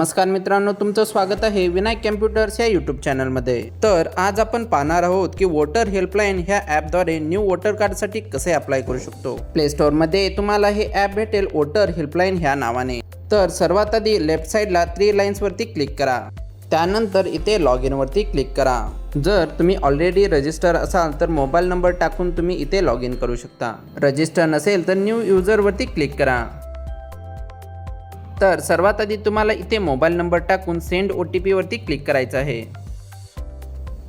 नमस्कार मित्रांनो तुमचं स्वागत आहे विनायक कॅम्प्युटर्स या यूट्यूब चॅनलमध्ये. तर आज आपण पाहणार आहोत की वोटर हेल्पलाईन ह्या ॲपद्वारे न्यू वोटर कार्डसाठी कसे अप्लाय करू शकतो. प्ले स्टोअरमध्ये तुम्हाला हे ॲप भेटेल वोटर हेल्पलाईन ह्या नावाने. तर सर्वात आधी लेफ्ट साईडला थ्री लाईन्सवरती क्लिक करा. त्यानंतर इथे लॉग इनवरती क्लिक करा. जर तुम्ही ऑलरेडी रजिस्टर असाल तर मोबाईल नंबर टाकून तुम्ही इथे लॉग इन करू शकता. रजिस्टर नसेल तर न्यू युजरवरती क्लिक करा. तर सर्वात आधी तुम्हाला इथे मोबाईल नंबर टाकून सेंड ओ टी पीवरती क्लिक करायचं आहे.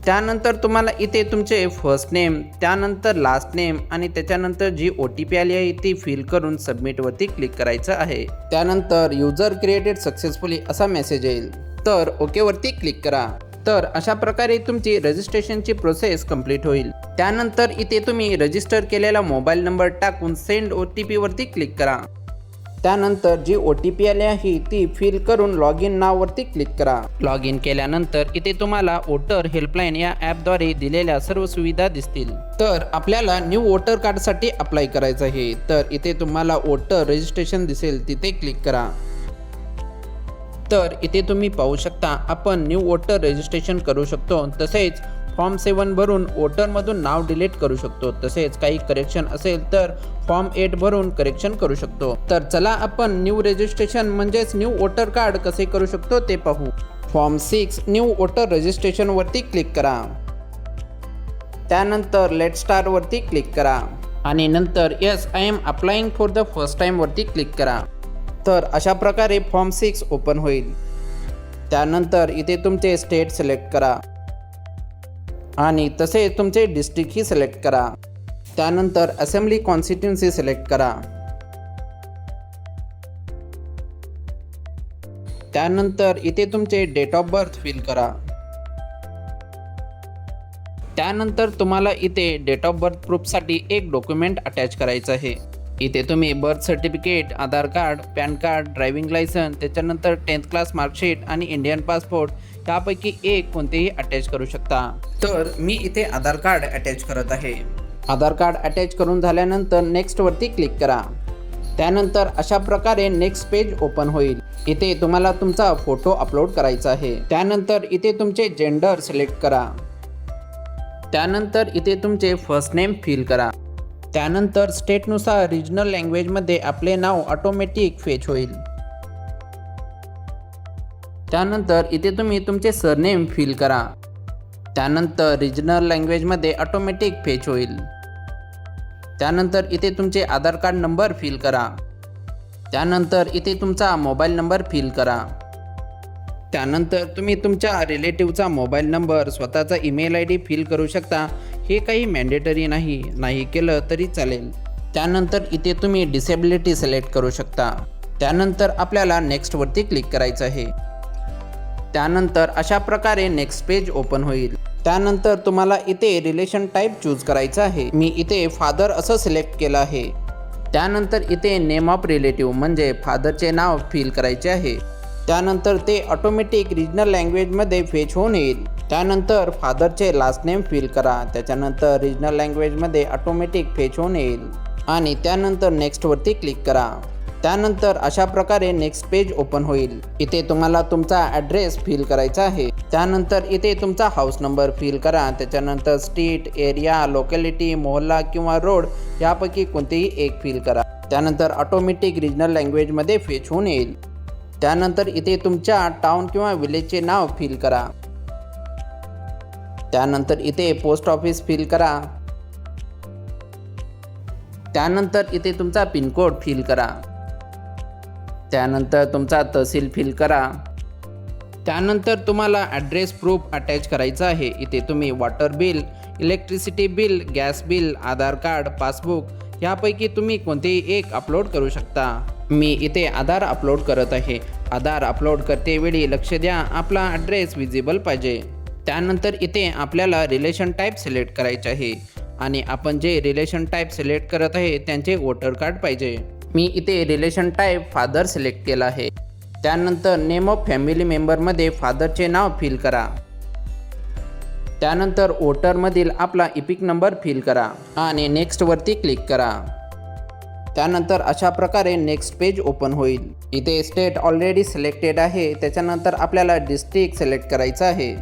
त्यानंतर तुम्हाला इथे तुमचे फर्स्ट नेम त्यानंतर लास्ट नेम आणि त्याच्यानंतर जी ओ टी पी आली आहे ती फिल करून सबमिटवरती क्लिक करायचं आहे. त्यानंतर युजर क्रिएटेड सक्सेसफुली असा मेसेज येईल. तर ओकेवरती क्लिक करा. तर अशा प्रकारे तुमची रजिस्ट्रेशनची प्रोसेस कंप्लीट होईल. त्यानंतर इथे तुम्ही रजिस्टर केलेला मोबाईल नंबर टाकून सेंड ओ टी पीवरती क्लिक करा. त्यानंतर जी ओ टी पी आली आहे ती फिल करून लॉग इन नाववरती क्लिक करा. लॉग इन केल्यानंतर इथे तुम्हाला वोटर हेल्पलाईन या ॲपद्वारे दिलेल्या सर्व सुविधा दिसतील. तर आपल्याला न्यू वोटर कार्डसाठी अप्लाय करायचं आहे. तर इथे तुम्हाला वोटर रजिस्ट्रेशन दिसेल तिथे क्लिक करा. तर इथे तुम्ही पाहू शकता आपण न्यू वोटर रजिस्ट्रेशन करू शकतो. तसेच फॉर्म सेवन भरून वोटरमधून नाव डिलीट करू शकतो. तसेच काही करेक्शन असेल तर फॉर्म एट भरून करेक्शन करू शकतो. तर चला आपण न्यू रजिस्ट्रेशन म्हणजेच न्यू वोटर कार्ड कसे करू शकतो ते पाहू. फॉर्म सिक्स न्यू वोटर रजिस्ट्रेशनवरती क्लिक करा. त्यानंतर लेट स्टारवरती क्लिक करा. आणि नंतर yes I am applying for the first टाईमवरती click करा. तर अशा प्रकारे फॉर्म सिक्स ओपन होईल. त्यानंतर इथे तुमचे स्टेट सिलेक्ट करा. आणि तसे तुमचे डिस्ट्रिक्टही सिलेक्ट करा. त्यानंतर असेंब्ली कॉन्स्टिट्युन्सी सिलेक्ट करा. त्यानंतर इथे तुमचे डेट ऑफ बर्थ फिल करा. त्यानंतर तुम्हाला इथे डेट ऑफ बर्थ प्रूफसाठी एक डॉक्युमेंट अटॅच करायचं आहे. इथे तुम्ही birth certificate Aadhaar card PAN card driving license त्याच्यानंतर टेन्थ क्लास मार्कशीट आणि इंडियन पासपोर्ट त्यापैकी एक कोणतेही अटॅच करू शकता. तर मी इथे आधार कार्ड अटॅच करत आहे. आधार कार्ड अटॅच करून झाल्यानंतर नेक्स्टवरती क्लिक करा. त्यानंतर अशा प्रकारे नेक्स्ट पेज ओपन होईल. इथे तुम्हाला तुमचा फोटो अपलोड करायचा आहे. त्यानंतर इथे तुमचे जेंडर सिलेक्ट करा. त्यानंतर इथे तुमचे फर्स्ट नेम फिल करा. त्यानंतर स्टेटनुसार रिजनल लँग्वेजमध्ये आपले नाव ऑटोमॅटिक फेच होईल. त्यानंतर इथे तुम्ही तुमचे सरनेम फिल करा. त्यानंतर रिजनल लँग्वेजमध्ये ऑटोमॅटिक फेच होईल. त्यानंतर इथे तुमचे आधार कार्ड नंबर फिल करा. त्यानंतर इथे तुमचा मोबाईल नंबर फिल करा. त्यानंतर तुम्ही तुमच्या रिलेटिव्हचा मोबाईल नंबर स्वतःचा ईमेल आय डी फिल करू शकता. हे काही मॅन्डेटरी नाही नाही केलं तरी चालेल. त्यानंतर इथे तुम्ही डिसेबिलिटी सिलेक्ट करू शकता. त्यानंतर आपल्याला नेक्स्टवरती क्लिक करायचं आहे. त्यानंतर अशा प्रकारे नेक्स्ट पेज ओपन होईल. त्यानंतर तुम्हाला इथे रिलेशन टाईप चूज करायचं आहे. मी इथे फादर असं सिलेक्ट केलं आहे. त्यानंतर इथे नेम ऑफ रिलेटिव्ह म्हणजे फादरचे नाव फिल करायचे आहे. त्यानंतर ते ऑटोमॅटिक रिजनल लँग्वेजमध्ये फेच होऊन येईल. त्यानंतर फादरचे लास्ट नेम फिल करा. त्याच्यानंतर रिजनल लँग्वेजमध्ये ऑटोमॅटिक फेच होऊन येईल. आणि त्यानंतर नेक्स्टवरती क्लिक करा. त्यानंतर अशा प्रकारे नेक्स्ट पेज ओपन होईल. इथे तुम्हाला तुमचा ॲड्रेस फिल करायचा आहे. त्यानंतर इथे तुमचा हाऊस नंबर फिल करा. त्याच्यानंतर स्ट्रीट एरिया लोकॅलिटी मोहल्ला किंवा रोड यापैकी कोणतेही एक फिल करा. त्यानंतर ऑटोमॅटिक रिजनल लँग्वेजमध्ये फेच होऊन येईल. त्यानंतर इथे तुमच्या टाउन किंवा विलेजचे नाव फिल करा. त्यानंतर इथे पोस्ट ऑफिस फिल करा. त्यानंतर इथे तुमचा पिनकोड फिल करा. त्यानंतर तुमचा तहसील फिल करा. त्यानंतर तुम्हाला ॲड्रेस प्रूफ अटॅच करायचं आहे. इथे तुम्ही water bill electricity bill gas bill Aadhaar card passbook यापैकी तुम्ही कोणतेही एक अपलोड करू शकता. मी इथे आधार अपलोड करत आहे. आधार अपलोड करतेवेळी लक्ष द्या आपला ॲड्रेस विजिबल पाहिजे. त्यानंतर इथे आपल्याला रिलेशन टाईप सिलेक्ट करायचे आहे. आणि आपण जे रिलेशन टाईप सिलेक्ट करत आहे त्यांचे वोटर कार्ड पाहिजे. मी इथे रिलेशन टाईप फादर सिलेक्ट केला आहे. त्यानंतर नेम ऑफ फॅमिली मेंबरमध्ये फादरचे नाव फिल करा. त्यानंतर वोटरमधील आपला इपिक नंबर फिल करा. आणि नेक्स्टवरती क्लिक करा. त्यानंतर अशा प्रकारे नेक्स्ट पेज ओपन होईल. इथे स्टेट ऑलरेडी सिलेक्टेड आहे त्याच्यानंतर आपल्याला डिस्ट्रिक्ट सिलेक्ट करायचं आहे.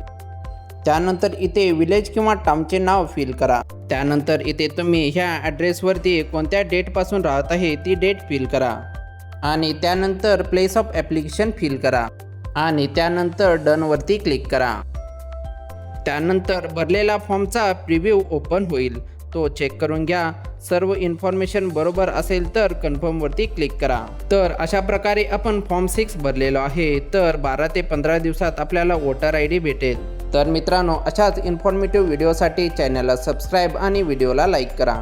त्यानंतर इथे विलेज किंवा टाउनचे नाव फिल करा. त्यानंतर इथे तुम्ही ह्या ॲड्रेसवरती कोणत्या डेटपासून राहत आहे ती डेट फिल करा. आणि त्यानंतर प्लेस ऑफ ॲप्लिकेशन फिल करा. आणि त्यानंतर डनवरती क्लिक करा. त्यानंतर भरलेला फॉर्मचा प्रिव्ह्यू ओपन होईल. तो चेक करून घ्या. सर्व इन्फॉर्मेशन बरोबर असेल तर कन्फर्मवरती क्लिक करा. तर अशा प्रकारे आपण फॉर्म सिक्स भरलेलो आहे. तर बारा ते पंधरा दिवसात आपल्याला वोटर आय डी भेटेल. तर मित्रांनो अशाच इन्फॉर्मेटिव्ह व्हिडिओसाठी चॅनलला सबस्क्राईब आणि व्हिडिओला लाईक करा.